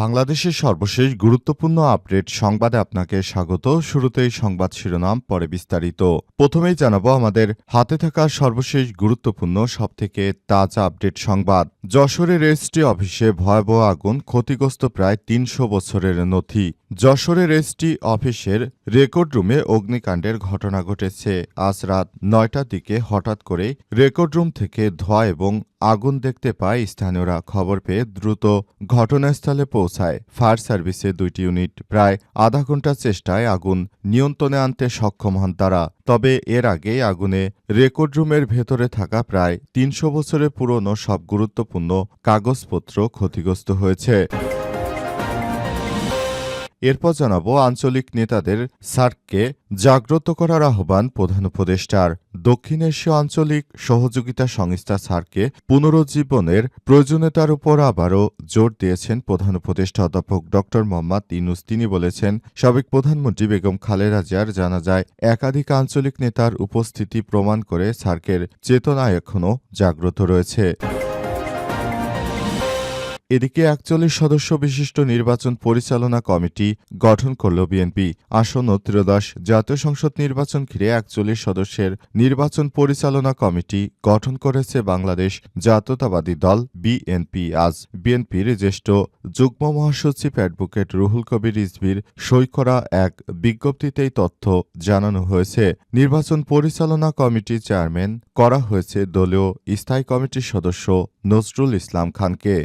বাংলাদেশের সর্বশেষ গুরুত্বপূর্ণ আপডেট সংবাদে আপনাকে স্বাগত। শুরুতেই সংবাদ শিরোনাম, পরে বিস্তারিত। প্রথমেই জানাব আমাদের হাতে থাকা সর্বশেষ গুরুত্বপূর্ণ, সবথেকে তাজা আপডেট সংবাদ। যশোরের রেজিস্ট্রি অফিসে ভয়াবহ আগুন, ক্ষতিগ্রস্ত প্রায় তিনশো বছরের নথি। যশোরের রেজিস্ট্রি অফিসের রেকর্ড রুমে অগ্নিকাণ্ডের ঘটনা ঘটেছে। আজ রাত নয়টার দিকে হঠাৎ করে রেকর্ড রুম থেকে ধোঁয়া এবং আগুন দেখতে পায় স্থানীয়রা। খবর পেয়ে দ্রুত ঘটনাস্থলে পৌঁছায়। ফায়ার সার্ভিসে দুইটি ইউনিট। প্রায় আধা ঘণ্টার চেষ্টায় আগুন নিয়ন্ত্রণে আনতে সক্ষম হন তারা। তবে এর আগে আগুনে রেকর্ড রুমের ভেতরে থাকা প্রায় তিনশো বছরের পুরনো সব গুরুত্বপূর্ণ কাগজপত্র ক্ষতিগ্রস্ত হয়েছে। এরপর জানাব আঞ্চলিক নেতাদের সার্ককে জাগ্রত করার আহ্বান প্রধান উপদেষ্টার। দক্ষিণ এশীয় আঞ্চলিক সহযোগিতা সংস্থা সার্ককে পুনরুজ্জীবনের প্রয়োজনীয়তার উপর আবারও জোর দিয়েছেন প্রধান উপদেষ্টা অধ্যাপক ড মোহাম্মদ ইনুস তিনি বলেছেন, সাবেক প্রধানমন্ত্রী বেগম খালেদা জিয়ার জানা যায়, একাধিক আঞ্চলিক নেতার উপস্থিতি প্রমাণ করে সার্কের চেতনা এখনও জাগ্রত রয়েছে। এদিকে একচল্লিশ সদস্য বিশিষ্ট নির্বাচন পরিচালনা কমিটি গঠন করল বিএনপি। আসন্ন ত্রয়োদশ জাতীয় সংসদ নির্বাচন ঘিরে একচল্লিশ সদস্যের নির্বাচন পরিচালনা কমিটি গঠন করেছে বাংলাদেশ জাতীয়তাবাদী দল বিএনপি। আজ বিএনপির জ্যেষ্ঠ যুগ্ম মহাসচিব অ্যাডভোকেট রুহুল কবির রিজভির সই করা এক বিজ্ঞপ্তিতেই তথ্য জানানো হয়েছে। নির্বাচন পরিচালনা কমিটির চেয়ারম্যান করা হয়েছে দলীয় স্থায়ী কমিটির সদস্য নজরুল ইসলাম খানকে।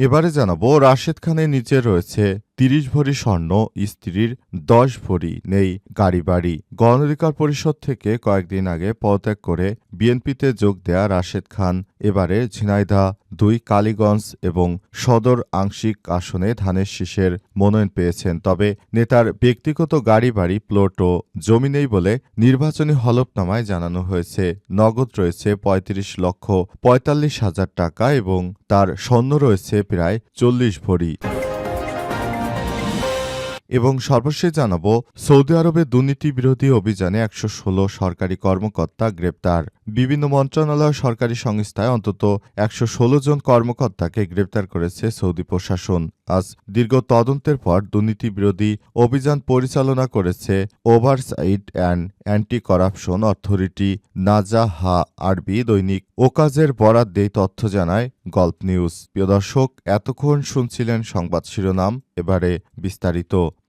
এবারে জানাব রাশেদ খানের নিচে রয়েছে তিরিশ ভরি স্বর্ণ, স্ত্রীর দশ ভরি নেই, গাড়ি বাড়ি। গণ অধিকার পরিষদ থেকে কয়েকদিন আগে পদত্যাগ করে বিএনপিতে যোগ দেয়া রাশেদ খান। এবারে ঝিনাইদা দুই কালীগঞ্জ এবং সদর আংশিক আসনে ধানের শীষের মনোনয়ন পেয়েছেন। তবে নেতার ব্যক্তিগত গাড়ি বাড়ি, প্লট ও জমি নেই বলে নির্বাচনী হলফনামায় জানানো হয়েছে। নগদ রয়েছে পঁয়ত্রিশ লক্ষ পঁয়তাল্লিশ হাজার টাকা এবং তার স্বর্ণ রয়েছে প্রায় চল্লিশ ভরি। এবং সর্বশেষ জানাব, সৌদি আরবে দুর্নীতি বিরোধী অভিযানে একশো ষোলো সরকারি কর্মকর্তা গ্রেপ্তার। বিভিন্ন মন্ত্রণালয় সরকারি সংস্থায় অন্তত একশো ষোলো জন কর্মকর্তাকে গ্রেপ্তার করেছে সৌদি প্রশাসন। আজ দীর্ঘ তদন্তের পর দুর্নীতি বিরোধী অভিযান পরিচালনা করেছে oversight and anti corruption authority Nazaha আরবি দৈনিক। ওকাজের বরাদ দিয়ে তথ্য জানায় গল্প নিউজ। প্রিয় দর্শক, এতক্ষণ শুনছিলেন সংবাদ শিরোনাম, এবারে বিস্তারিত।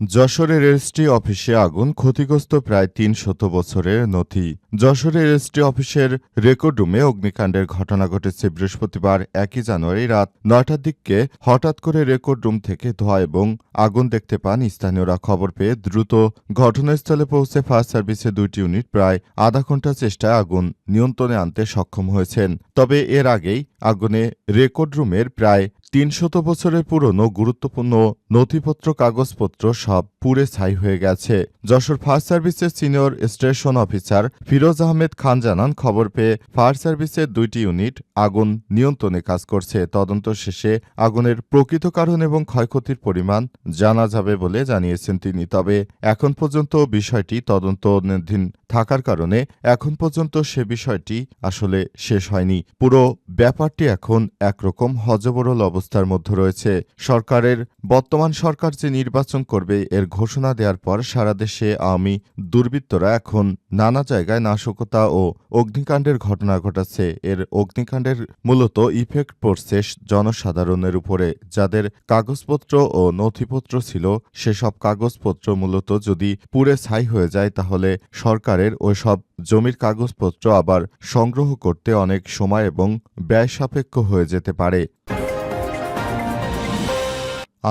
যশোরের রেজিস্ট্রি অফিসে আগুন ক্ষতিগ্রস্ত প্রায় তিন শত বছরের নথি। যশোরের রেজিস্ট্রি অফিসের রেকর্ড রুমে অগ্নিকাণ্ডের ঘটনা ঘটেছে বৃহস্পতিবার একই জানুয়ারি রাত নয়টার দিকে। হঠাৎ করে রেকর্ড রুম থেকে ধোঁয়া এবং আগুন দেখতে পান স্থানীয়রা। খবর পেয়ে দ্রুত ঘটনাস্থলে পৌঁছে ফায়ার সার্ভিসের দুইটি ইউনিট প্রায় আধা ঘণ্টা চেষ্টায় আগুন নিয়ন্ত্রণে আনতে সক্ষম হয়েছেন। তবে এর আগেই আগুনে রেকর্ড রুমের প্রায় তিনশত বছরের পুরনো গুরুত্বপূর্ণ নথিপত্র কাগজপত্র সব পুড়ে ছাই হয়ে গেছে। যশোর ফায়ার সার্ভিসের senior station officer Firoz Ahmed Khan জানান, খবর পেয়ে ফায়ার সার্ভিসের দুইটি ইউনিট আগুন নিয়ন্ত্রণে কাজ করছে। তদন্ত শেষে আগুনের প্রকৃত কারণ এবং ক্ষয়ক্ষতির পরিমাণ জানা যাবে বলে জানিয়েছেন তিনি। তবে এখন পর্যন্ত বিষয়টি তদন্তাধীন থাকার কারণে এখন পর্যন্ত সে বিষয়টি আসলে শেষ হয়নি। পুরো ব্যাপারটি এখন একরকম হজবরল অবস্থার মধ্যে রয়েছে। সরকারের, বর্তমান সরকার যে নির্বাচন করবে এর ঘোষণা দেওয়ার পর সারা দেশে আওয়ামী দুর্বৃত্তরা এখন নানা জায়গায় নাশকতা ও অগ্নিকাণ্ডের ঘটনা ঘটাচ্ছে। এর অগ্নিকাণ্ডের মূলত ইফেক্ট পড়ছে জনসাধারণের উপরে। যাদের কাগজপত্র ও নথিপত্র ছিল, সেসব কাগজপত্র মূলত যদি পুড়ে ছাই হয়ে যায়, তাহলে সরকারের ওইসব জমির কাগজপত্র আবার সংগ্রহ করতে অনেক সময় এবং ব্যয় সাপেক্ষ হয়ে যেতে পারে।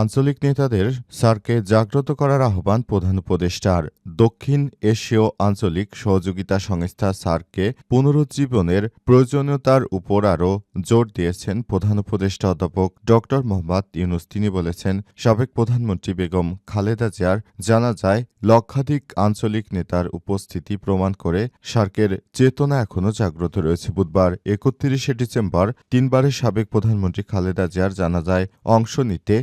আঞ্চলিক নেতাদের সার্কে জাগ্রত করার আহ্বান প্রধান উপদেষ্টার। দক্ষিণ এশীয় আঞ্চলিক সহযোগিতা সংস্থা সার্ককে পুনরুজ্জীবনের প্রয়োজনীয়তার উপর আরও জোর দিয়েছেন প্রধান উপদেষ্টা অধ্যাপক ড. মোহাম্মদ ইউনুস। তিনি বলেছেন, সাবেক প্রধানমন্ত্রী বেগম খালেদা জিয়ার জানা যায়, লক্ষাধিক আঞ্চলিক নেতার উপস্থিতি প্রমাণ করে সার্কের চেতনা এখনও জাগ্রত রয়েছে। বুধবার একত্রিশে ডিসেম্বর তিনবারের সাবেক প্রধানমন্ত্রী খালেদা জিয়ার জানাজায় অংশ নিতে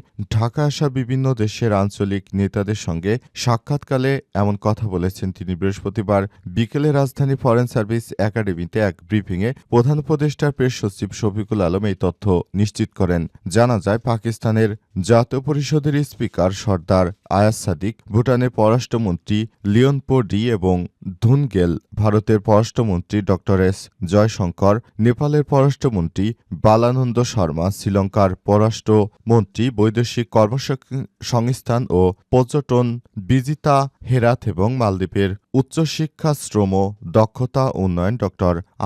ঢাকা আসা বিভিন্ন দেশের আঞ্চলিক নেতাদের সঙ্গে সাক্ষাৎকালে এমন কথা বলেছেন তিনি। বৃহস্পতিবার বিকেলে রাজধানী ফরেন সার্ভিস একাডেমিতে এক ব্রিফিংয়ে প্রধান উপদেষ্টার প্রেস সচিব শফিকুল আলম এই তথ্য নিশ্চিত করেন। জানা যায়, পাকিস্তানের জাতীয় পরিষদের স্পিকার সর্দার আয়াজ সাদিক, ভুটানের পররাষ্ট্রমন্ত্রী লিওনপো ডি এবং ধুনগেল, ভারতের পররাষ্ট্রমন্ত্রী ড এস জয়শঙ্কর, নেপালের পররাষ্ট্রমন্ত্রী বালানন্দ শর্মা, শ্রীলঙ্কার পররাষ্ট্রমন্ত্রী বৈদেশিক কর্মসংস্থান ও পর্যটন বিজিতা হেরাত এবং মালদ্বীপের উচ্চশিক্ষা, শ্রম, দক্ষতা, উন্নয়ন ড.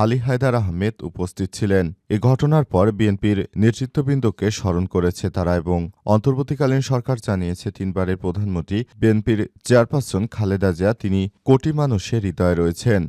আলী হায়দার আহমেদ উপস্থিত ছিলেন। এ ঘটনার পর বিএনপির নেতৃত্ববৃন্দকে স্মরণ করেছে তারা এবং অন্তর্বর্তীকালীন সরকার জানিয়েছে, তিনবারের প্রধানমন্ত্রী বিএনপির চেয়ারপারসন খালেদা জিয়া, তিনি কোটি মানুষের হৃদয়ে রয়েছেন।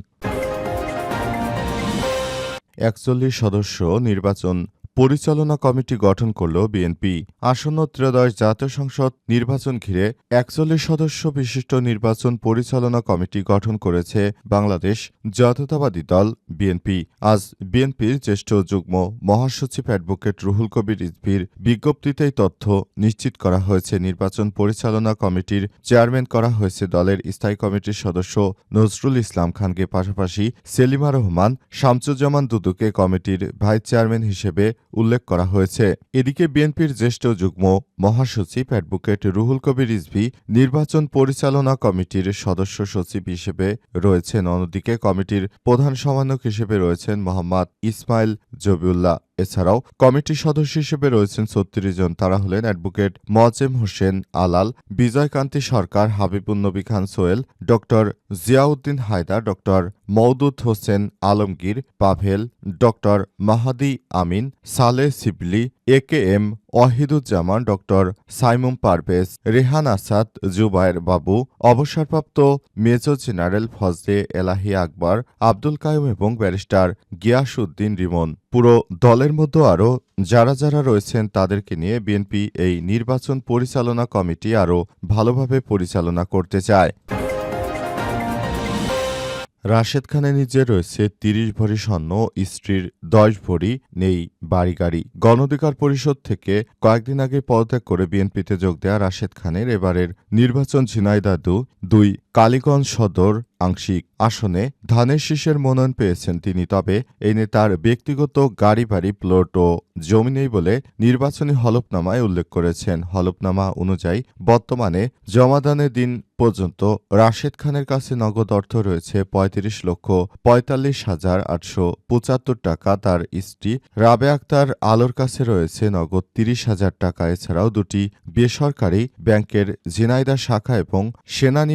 একচল্লিশ সদস্য নির্বাচন পরিচালনা কমিটি গঠন করল বিএনপি। আসন্ন ত্রয়োদশ জাতীয় সংসদ নির্বাচন ঘিরে একচল্লিশ সদস্য বিশিষ্ট নির্বাচন পরিচালনা কমিটি গঠন করেছে বাংলাদেশ জাতীয়তাবাদী দল বিএনপি। আজ বিএনপির জ্যেষ্ঠ যুগ্ম মহাসচিব অ্যাডভোকেট রুহুল কবির রিজভির বিজ্ঞপ্তিতেই তথ্য নিশ্চিত করা হয়েছে। নির্বাচন পরিচালনা কমিটির চেয়ারম্যান করা হয়েছে দলের স্থায়ী কমিটির সদস্য নজরুল ইসলাম খানকে। পাশাপাশি সেলিমা রহমান, শামসুজ্জামান দুদুকে কমিটির ভাইস চেয়ারম্যান হিসেবে উল্লেখ করা হয়েছে। এদিকে বিএনপির জ্যেষ্ঠ যুগ্ম মহাসচিব অ্যাডভোকেট রুহুল কবির রিজভি নির্বাচন পরিচালনা কমিটির সদস্য সচিব হিসেবে রয়েছেন। অন্যদিকে কমিটির প্রধান সমন্বয়ক হিসেবে রয়েছেন মোহাম্মদ ইসমাইল জবিউল্লাহ। এছাড়াও কমিটির সদস্য হিসেবে রয়েছেন ছত্রিশ জন। তারা হলেন অ্যাডভোকেট মজেম হোসেন আলাল, বিজয়কান্তি সরকার হাবিবুন্নবী খান সোয়েল ড জিয়াউদ্দিন হায়দার ড Moudud Hossain Alamgir, Pavel Dr Mahadi Amin, Saleh Shibli A K M Wahiduzzaman Dr Saimum Parvez, Rehan Asad, Zubair Babu, অবসরপ্রাপ্ত মেজর জেনারেল ফজলে এলাহি আকবর, আব্দুল কায়ুম এবং ব্যারিস্টার গিয়াসউদ্দিন রিমন। পুরো দলের মধ্যে আরও যারা যারা রয়েছেন তাদেরকে নিয়ে বিএনপি এই নির্বাচন পরিচালনা কমিটি আরও ভালোভাবে পরিচালনা করতে চায়। রাশেদ খানের নিজে রয়েছে তিরিশ ভরি স্বর্ণ, স্ত্রীর দশ ভরি নেই বাড়ি গাড়ি। গণধিকার পরিষদ থেকে কয়েকদিন আগে পদত্যাগ করে বিএনপিতে যোগ দেয়া রাশেদ খানের এবারের নির্বাচন ঝিনাইদাদু দুই, কালীগঞ্জ সদর আংশিক আসনে ধানের শীষের মনোনয়ন পেয়েছেন তিনি। তবে এই নেতার ব্যক্তিগত গাড়ি বাড়ি প্লট ও জমি নেই বলে নির্বাচনী হলফনামায় উল্লেখ করেছেন। হলফনামা অনুযায়ী বর্তমানে জমাদানের দিন পর্যন্ত রাশেদ খানের কাছে নগদ অর্থ রয়েছে পঁয়ত্রিশ লক্ষ পঁয়তাল্লিশ হাজার আটশো পঁচাত্তর টাকা। তার স্ত্রী রাবে আক্তার আলোর কাছে রয়েছে নগদ তিরিশ হাজার টাকা। এছাড়াও দুটি বেসরকারি ব্যাংকের জিনাইদা শাখা এবং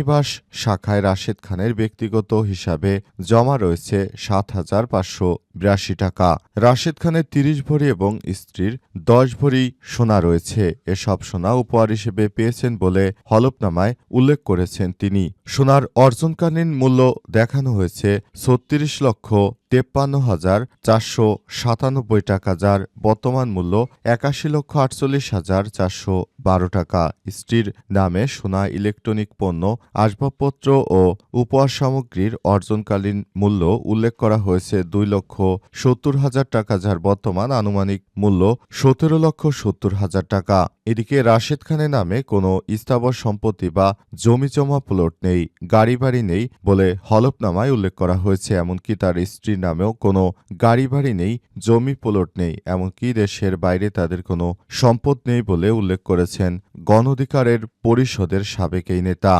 সেনানিবাস শাখায় রাশেদ খানের ব্যক্তিগত হিসাবে জমা রয়েছে সাত হাজার পাঁচশো বিরাশি টাকা। রাশেদ খানের তিরিশ ভরি এবং স্ত্রীর দশ ভরি সোনা রয়েছে। এসব সোনা উপহার হিসেবে পেয়েছেন বলে হলফনামায় উল্লেখ করেছেন তিনি। সোনার অর্জনকালীন মূল্য দেখানো হয়েছে ছত্রিশ লক্ষ তেপ্পান্ন হাজার চারশো সাতানব্বই টাকা, যার বর্তমান মূল্য একাশি লক্ষ আটচল্লিশ হাজার চারশো বারো টাকা। স্ত্রীর নামে সোনা, ইলেকট্রনিক পণ্য, আসবাবপত্র ও উপহার সামগ্রীর অর্জনকালীন মূল্য উল্লেখ করা হয়েছে দুই লক্ষ সত্তর হাজার টাকা, যার বর্তমান আনুমানিক মূল্য সতেরো লক্ষ সত্তর হাজার টাকা। এদিকে রাশেদ খানের নামে কোনো স্থাবর সম্পত্তি বা জমিজমা প্লট নেই গাড়ি বাড়ি নেই বলে হলফনামায় উল্লেখ করা হয়েছে। এমনকি তার স্ত্রীর নামেও কোনো গাড়ি বাড়ি নেই, জমি প্লট নেই। এমনকি দেশের বাইরে তাদের কোনো সম্পদ নেই বলে উল্লেখ করেছেন গণ অধিকারের পরিষদের সাবেক এই নেতা।